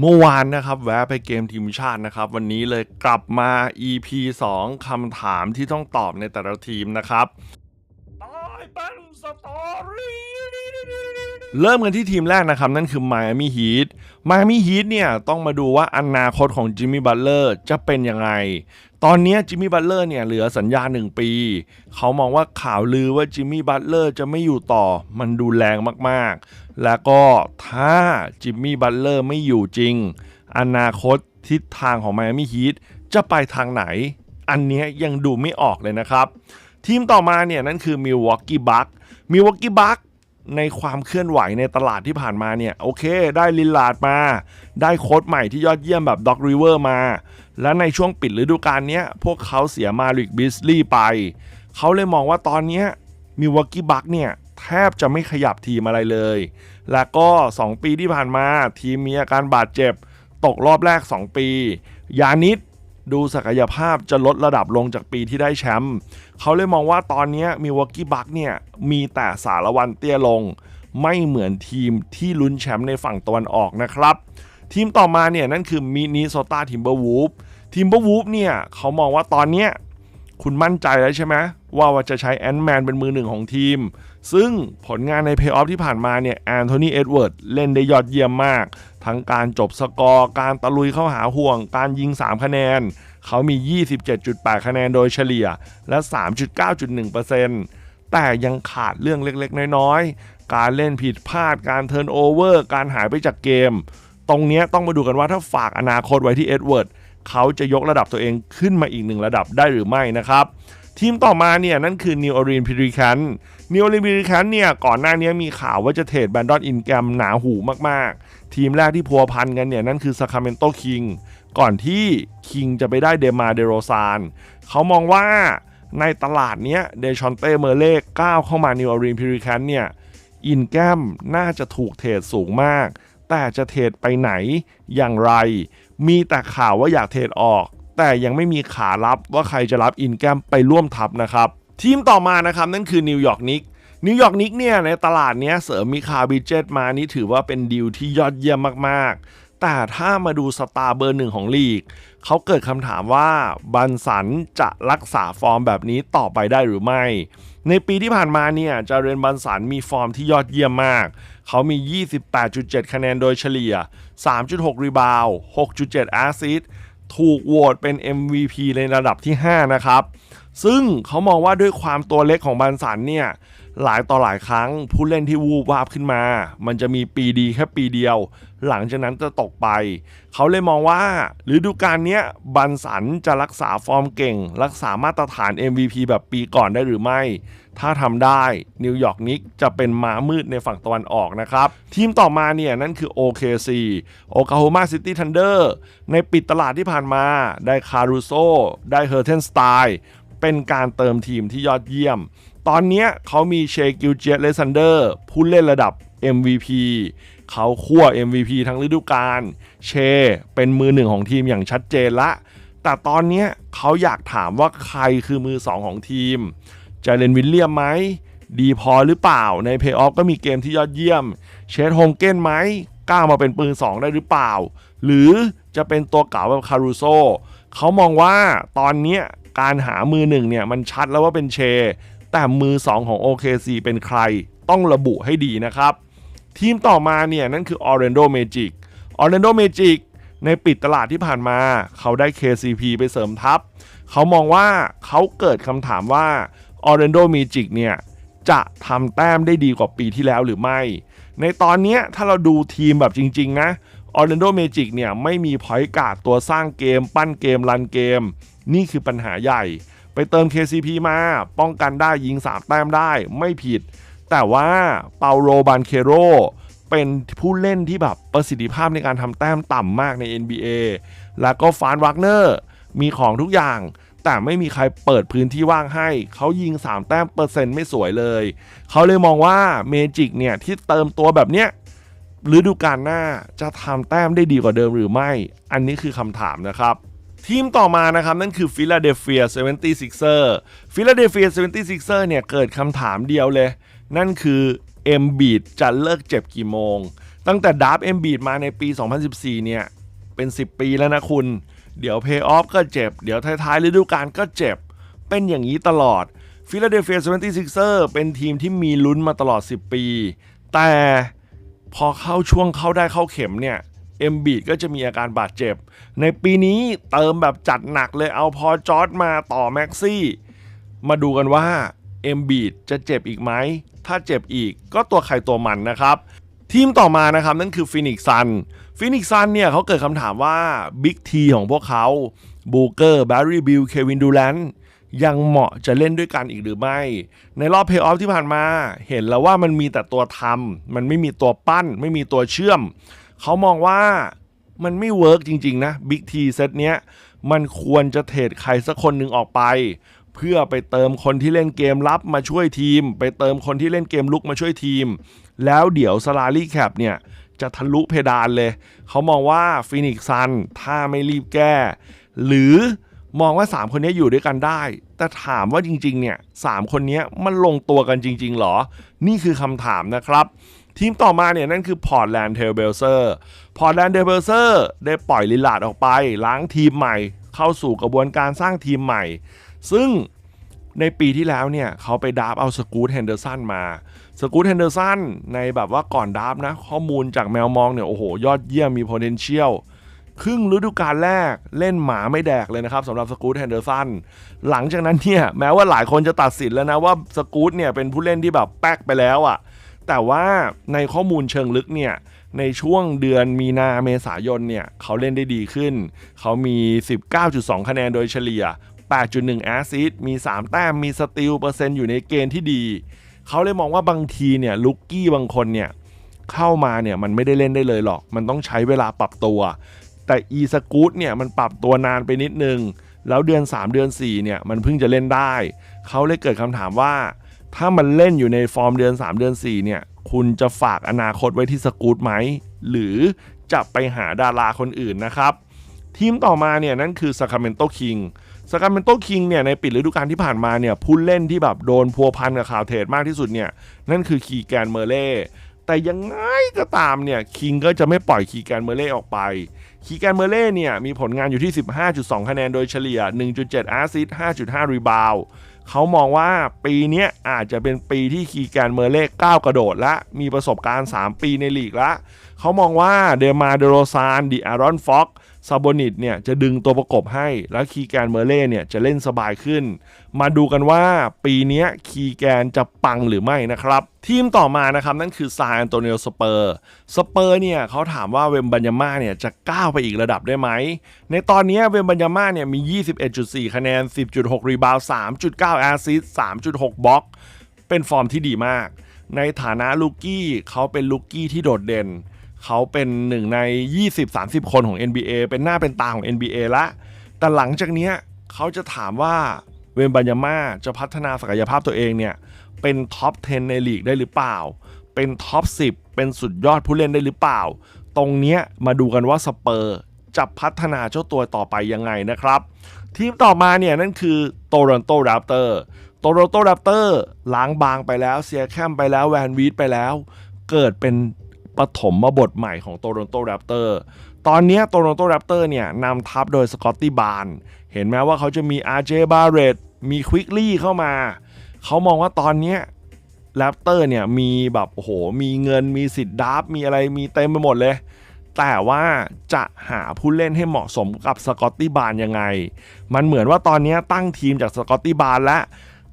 เมื่อวานนะครับแวะไปเกมทีมชาตินะครับ วันนี้เลยกลับมา EP 2คำถามที่ต้องตอบในแต่ละทีมนะครับตายเป็นสตอรี่เริ่มกันที่ทีมแรกนะครับ นั่นคือ Miami Heat Miami Heat เนี่ย ต้องมาดูว่าอนาคตของจิมมี่บัตเลอร์จะเป็นยังไง ตอนนี้จิมมี่บัตเลอร์เนี่ยเหลือสัญญา1ปี เขามองว่าข่าวลือว่าจิมมี่บัตเลอร์จะไม่อยู่ต่อมันดูแรงมากๆ แล้วก็ถ้าจิมมี่บัตเลอร์ไม่อยู่จริง อนาคตทิศทางของ Miami Heat จะไปทางไหน อันนี้ยังดูไม่ออกเลยนะครับ ทีมต่อมาเนี่ยนั่นคือ Milwaukee Bucks Milwaukee Bucks ในความเคลื่อนไหวในตลาดที่ผ่านมาเนี่ยโอเค ได้ลินลาร์ดมา ได้โค้ชใหม่ที่ยอดเยี่ยมแบบด็อกริเวอร์มา และในช่วงปิดฤดูกาลนี้พวกเขาเสียมาลิกบิสลีย์ไป เขาเลยมองว่าตอนนี้มิวกี้บักเนี่ยแทบจะไม่ขยับทีมอะไรเลย และก็ 2 ปีที่ผ่านมาทีมมีอาการบาดเจ็บ ตกรอบแรก 2 ปี ยานิดดูศักยภาพจะลดระดับลงจากปีที่ได้แชมป์ เขาเลยมองว่าตอนนี้มิวกี้บักเนี่ยมีแต่สารวันเตี้ยลง ไม่เหมือนทีมที่ลุ้นแชมป์ในฝั่งตะวันออกนะครับ ทีมต่อมาเนี่ยนั่นคือมินิโซตาทิมเบอร์วูฟ ทิมเบอร์วูฟเนี่ยเขามองว่าตอนเนี้ยคุณมั่นใจแล้วใช่ไหมว่าจะใช้แอนด์แมนเป็นมือหนึ่งของทีม ซึ่งผลงานในเพย์ออฟที่ผ่านมาเนี่ยแอนโทนีเอ็ดเวิร์ดเล่นได้ยอดเยี่ยมมาก ทั้งการจบสกอร์ การตะลุยเข้าหาห่วง การยิง 3 คะแนน เขามี 27.8 คะแนนโดยเฉลี่ยและ 3.9.1%แต่ยังขาดเรื่องเล็กๆ น้อยๆ การเล่นผิดพลาด การเทิร์นโอเวอร์ การหายไปจากเกม ตรงนี้ต้องมาดูกันว่าถ้าฝากอนาคตไว้ที่เอ็ดเวิร์ด เขาจะยกระดับตัวเองขึ้นมาอีกหนึ่งระดับได้หรือไม่นะครับ ทีมต่อมาเนี่ยนั่นคือ New Orleans Pelicans New Orleans Pelicans เนี่ยก่อนหน้านี้มีข่าวว่าจะเทรดแบนดอนอินแกรมหนาหูมากๆ ทีมแรกที่พัวพันกันเนี่ยนั่นคือ Sacramento King ก่อนที่ King จะไปได้เดมาเดโรซานเขามองว่าในตลาดเนี้ยเดชอนเต้เมอร์เล่ก้าวเข้ามา New Orleans Pelicans เนี่ยอินแกรมน่าจะถูกเทรดสูงมาก แต่จะเทรดไปไหนอย่างไร มีแต่ข่าวว่าอยากเทรดออก แต่ยังไม่มีขารับว่าใครจะรับอินแกรมไปร่วมทัพนะครับ ทีมต่อมานะครับนั่นคือนิวยอร์กนิกนิวยอร์กนิกเนี่ยในตลาดเนี้ยเสริมมีคาบิเจตมานี่ถือว่าเป็นดีลที่ยอดเยี่ยมมากๆ แต่ถ้ามาดูสตาร์เบอร์หนึ่งของลีก เขาเกิดคำถามว่าบันสันจะรักษาฟอร์มแบบนี้ต่อไปได้หรือไม่ ในปีที่ผ่านมาเนี่ยจาเรนบันสันมีฟอร์มที่ยอดเยี่ยมมาก เขามี 28.7 คะแนนโดยเฉลี่ย 3.6 รีบาว 6.7 แอสซิสต์ถูกโหวตเป็น MVP ในระดับที่ 5 นะครับ ซึ่งเขามองว่าด้วยความตัวเล็กของบันสันเนี่ย หลายต่อหลายครั้งผู้เล่นที่วูบวาบขึ้นมา มันจะมีปีดีแค่ปีเดียว หลังจากนั้นจะตกไป เขาเลยมองว่าฤดูกาลนี้บันสันจะรักษาฟอร์มเก่ง รักษามาตรฐาน MVP แบบปีก่อนได้หรือไม่ ถ้าทำได้นิวยอร์กนิกจะเป็นม้ามืดในฝั่งตะวันออกนะครับ ทีมต่อมาเนี่ยนั่นคือ OKC Oklahoma City Thunder ในปิดตลาดที่ผ่านมา ได้คารูโซได้เฮอร์เทนสไตล์เป็นการเติมทีมที่ยอดเยี่ยมตอนนี้เขามีเชกิลเจตเลซันเดอร์ผู้เล่นระดับ MVP เขาคั่ว MVP ทั้งฤดูกาลเชเป็นมือหนึ่งของทีมอย่างชัดเจนละ แต่ตอนนี้เขาอยากถามว่าใครคือมือสองของทีมจเลนวิลเลียมไหมดีพอหรือเปล่าในเพย์ออฟก็มีเกมที่ยอดเยี่ยม เชดโฮงเก้นไหมกล้ามาเป็นปืนสองได้หรือเปล่า หรือจะเป็นตัวเก่าแบบคารูโซเขามองว่าตอนนี้การหามือหนึ่งเนี่ยมันชัดแล้วว่าเป็นเช แต่มือ 2 ของ OKC เป็นใครต้องระบุให้ดีนะครับ ทีมต่อมาเนี่ย นั่นคือ Orlando Magic Orlando Magic ในปิดตลาดที่ผ่านมา เขาได้ KCP ไปเสริมทัพ เขามองว่าเขาเกิดคำถามว่า Orlando Magic เนี่ย จะทำแต้มได้ดีกว่าปีที่แล้วหรือไม่ ในตอนนี้ถ้าเราดูทีมแบบจริง ๆ นะ Orlando Magic เนี่ย ไม่มีพอยต์การ์ดตัวสร้างเกม ปั้นเกมรันเกม นี่คือปัญหาใหญ่ ไปเติม KCP มา ป้องกันได้ยิง 3 แต้มได้ไม่ผิด แต่ว่าเปาโลบานเคโรเป็นผู้เล่นที่แบบประสิทธิภาพในการทำแต้มต่ำมากใน NBA แล้วก็ฟานวักเนอร์มีของทุกอย่าง แต่ไม่มีใครเปิดพื้นที่ว่างให้ เขายิง 3 แต้มเปอร์เซ็นต์ไม่สวยเลย เขาเลยมองว่าเมจิกเนี่ย ที่เติมตัวแบบเนี้ยฤดูกาลหน้าจะทำแต้มได้ดีกว่าเดิมหรือไม่ อันนี้คือคำถามนะครับ ทีมต่อมานะครับ นั่นคือฟิลาเดลเฟีย 76er ฟิลาเดลเฟีย 76er เนี่ย เกิดคำถามเดียวเลย นั่นคือเอ็มบีดจะเลิกเจ็บกี่โมง ตั้งแต่ดับเอ็มบีดมาในปี 2014 เนี่ย เป็น 10 ปีแล้วนะคุณ เดี๋ยวเพย์ออฟก็เจ็บ เดี๋ยวท้ายๆฤดูกาลก็เจ็บ เป็นอย่างนี้ตลอดฟิลาเดลเฟีย 76er เป็นทีมที่มีลุ้นมาตลอด 10 ปี แต่พอเข้าช่วงเข้าได้เข้าเข็มเนี่ย เอ็มบีดก็จะมีอาการบาดเจ็บ ในปีนี้เติมแบบจัดหนักเลยเอาพอจอร์ดมาต่อแม็กซี่ มาดูกันว่าเอ็มบีดจะเจ็บอีกไหม ถ้าเจ็บอีกก็ตัวใครตัวมันนะครับ ทีมต่อมานะครับนั่นคือฟินิกซันฟินิกซันเนี่ยเขาเกิดคำถามว่าบิ๊กทีของพวกเขาบูเกอร์แบร์รี่บิลเควินดูแลนยังเหมาะจะเล่นด้วยกันอีกหรือไม่ ในรอบเพย์ออฟที่ผ่านมา เห็นแล้วว่ามันมีแต่ตัวทำมันไม่มีตัวปั้น ไม่มีตัวเชื่อม เขามองว่ามันไม่เวิร์กจริง ๆ นะบิ๊กทีเซตเนี้ยมันควรจะเทรดใครสักคนหนึ่งออกไป เพื่อไปเติมคนที่เล่นเกมรับมาช่วยทีม ไปเติมคนที่เล่นเกมลุกมาช่วยทีม แล้วเดี๋ยวสลารี่แคปเนี่ยจะทะลุเพดานเลย เขามองว่าฟินิกซันถ้าไม่รีบแก้ หรือมองว่า 3 คนนี้อยู่ด้วยกันได้ แต่ถามว่าจริง ๆ เนี่ยสามคนนี้มันลงตัวกันจริง ๆ หรอ นี่คือคำถามนะครับ ทีมต่อมาเนี่ยนั่นคือพอร์ตแลนด์เทลเบลเซอร์พอร์ตแลนด์เทลเบลเซอร์ได้ปล่อยลิลลาร์ดออกไป ล้างทีมใหม่ เข้าสู่กระบวนการสร้างทีมใหม่ ซึ่งในปีที่แล้วเนี่ยเขาไปดราฟเอาสกูตเฮนเดอร์สันมาสกูตเฮนเดอร์สันในแบบว่าก่อนดราฟนะ ข้อมูลจากแมวมองเนี่ยโอ้โห ยอดเยี่ยมมี potential ครึ่งฤดูกาลแรกเล่นหมาไม่แดกเลยนะครับสำหรับสกูตเฮนเดอร์สันหลังจากนั้นเนี่ย แม้ว่าหลายคนจะตัดสินแล้วนะว่าสกูตเนี่ยเป็นผู้เล่นที่แบบแป๊กไปแล้วอะ่ะ แต่ว่าในข้อมูลเชิงลึกเนี่ยในช่วงเดือนมีนาเมษายนเนี่ยเขาเล่นได้ดีขึ้น เขามี 19.2 คะแนนโดยเฉลี่ย 8.1 แอซิสมี 3 แต้มมีสติลเปอร์เซ็นต์อยู่ในเกณฑ์ที่ดี เขาเลยมองว่าบางทีเนี่ยลุกกี้บางคนเนี่ยเข้ามาเนี่ยมันไม่ได้เล่นได้เลยหรอก มันต้องใช้เวลาปรับตัว แต่อีสกูตเนี่ยมันปรับตัวนานไปนิดนึง แล้วเดือน 3 เดือน 4เนี่ยมันเพิ่งจะเล่นได้ เขาเลยเกิดคำถามว่า ถ้ามันเล่นอยู่ในฟอร์มเดือน 3 เดือน 4 เนี่ย คุณจะฝากอนาคตไว้ที่สกูตไหม หรือจะไปหาดาราคนอื่นนะครับ ทีมต่อมาเนี่ยนั่นคือ Sacramento King Sacramento King เนี่ยในปิดฤดูกาลที่ผ่านมาเนี่ยผู้เล่นที่แบบโดนพัวพันกับข่าวเทรดมากที่สุดเนี่ยนั่นคือคีแกนเมเล่ แต่ยังไงก็ตามเนี่ยคิงก็จะไม่ปล่อยคีแกนเมเล่ออกไปคีแกนเมเล่เนี่ยมีผลงานอยู่ที่ 15.2 คะแนนโดยเฉลี่ย 1.7 อาร์ซิสต์5.5 รีบาวเขามองว่าปีนี้อาจจะเป็นปีที่คีแกนเมเล่ก้าวกระโดดและ มีประสบการณ์ 3 ปีในลีกละ เขามองว่าเดมาเดโรซานดิอารอนฟ็อก ซาโบนิตเนี่ยจะดึงตัวประกบให้ แล้วคีแกนเมเล่เนี่ยจะเล่นสบายขึ้น มาดูกันว่าปีนี้คีแกนจะปังหรือไม่นะครับ ทีมต่อมานะครับ นั่นคือซาอันโตเนลสเปอร์สเปอร์เนี่ยเขาถามว่าเวมบัญญาม่าเนี่ยจะก้าวไปอีกระดับได้ไหม ในตอนนี้เวมบัญญาม่าเนี่ยมี 21.4 คะแนน 10.6 รีบาวด์3.9 แอสซิส3.6 บล็อก เป็นฟอร์มที่ดีมาก ในฐานะลูกี้เขาเป็นลูกี้ที่โดดเด่น เขาเป็นหนึ่งใน 20-30 คนของ NBA เป็นหน้าเป็นตาของ NBA ละ แต่หลังจากเนี้ยเขาจะถามว่าเวมบัญญาม่าจะพัฒนาศักยภาพตัวเองเนี่ย เป็นท็อป 10 ในลีกได้หรือเปล่า เป็นท็อป 10 เป็นสุดยอดผู้เล่นได้หรือเปล่า ตรงเนี้ยมาดูกันว่าสเปอร์จะพัฒนาเจ้าตัวต่อไปยังไงนะครับ ทีมต่อมาเนี่ยนั่นคือโตรอนโตแรปเตอร์โตโรนโตแรปเตอร์ล้างบางไปแล้วเสียแคมไปแล้วแวนวีดไปแล้ว เกิดเป็น ปฐมบทใหม่ของโตโรนโตแรปเตอร์ ตอนนี้โตโรนโตแรปเตอร์เนี่ยนำทัพโดยสกอตตี้บาร์นเห็นไหมว่าเขาจะมีอาร์เจบาร์เรตมีควิกลี่เข้ามา เขามองว่าตอนนี้แรปเตอร์เนี่ยมีแบบโอ้โห มีเงินมีสิทธิ์ดับมีอะไรมีเต็มไปหมดเลย แต่ว่าจะหาผู้เล่นให้เหมาะสมกับสกอตตี้บาร์นยังไง มันเหมือนว่าตอนนี้ตั้งทีมจากสกอตตี้บาร์นและ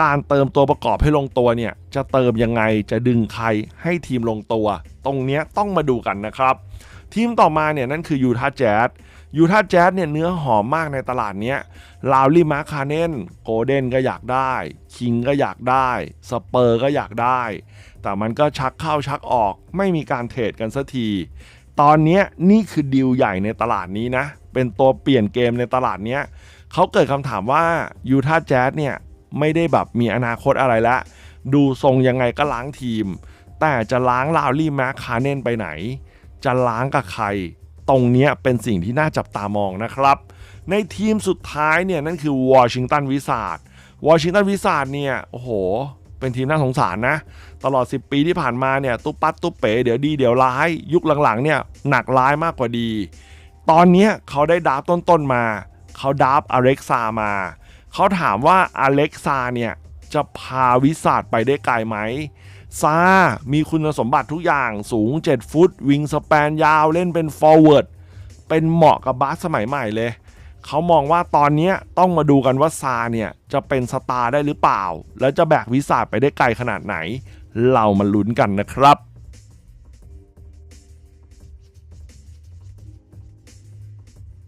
การเติมตัวประกอบให้ลงตัวเนี่ย จะเติมยังไงจะดึงใครให้ทีมลงตัว ตรงเนี้ยต้องมาดูกันนะครับ ทีมต่อมาเนี่ยนั่นคือยูทาแจ๊สยูทาแจ๊สเนี่ยเนื้อหอมมากในตลาดเนี้ยลาวลี่มาร์คาเนนโกลเด้นก็อยากได้ คิงก็อยากได้ สเปอร์ก็อยากได้ แต่มันก็ชักเข้าชักออกไม่มีการเทรดกันสักที ตอนนี้นี่คือดีลใหญ่ในตลาดนี้นะ เป็นตัวเปลี่ยนเกมในตลาดเนี้ยเขาเกิดคำถามว่ายูทาแจ๊สเนี่ย ไม่ได้แบบมีอนาคตอะไรละ ดูทรงยังไงก็ล้างทีม แต่จะล้างลาวลี่แมคคาเนนไปไหน จะล้างกับใคร ตรงนี้เป็นสิ่งที่น่าจับตามองนะครับ ในทีมสุดท้ายเนี่ยนั่นคือวอชิงตันวิสาดวอชิงตันวิสาดเนี่ยโอ้โห เป็นทีมน่าสงสารนะ ตลอด 10 ปีที่ผ่านมาเนี่ยตุ๊ปัดตุ๊เป๋เดี๋ยวดีเดี๋ยวร้าย ยุคหลังๆเนี่ยหนักร้ายมากกว่าดี ตอนนี้เขาได้ดราฟต้นๆมา เขาดราฟอเล็กซามา เขาถามว่าอเล็กซาเนี่ยจะพาวิสาดไปได้ไกลไหมซา มีคุณสมบัติทุกอย่างสูง 7 ฟุต วิงสแปนยาวเล่นเป็นฟอร์เวิร์ด เป็นเหมาะกับบาสสมัยใหม่เลย เขามองว่าตอนนี้ต้องมาดูกันว่าซาเนี่ยจะเป็นสตาร์ได้หรือเปล่า แล้วจะแบกวิสาดไปได้ไกลขนาดไหน เรามาลุ้นกันนะครับ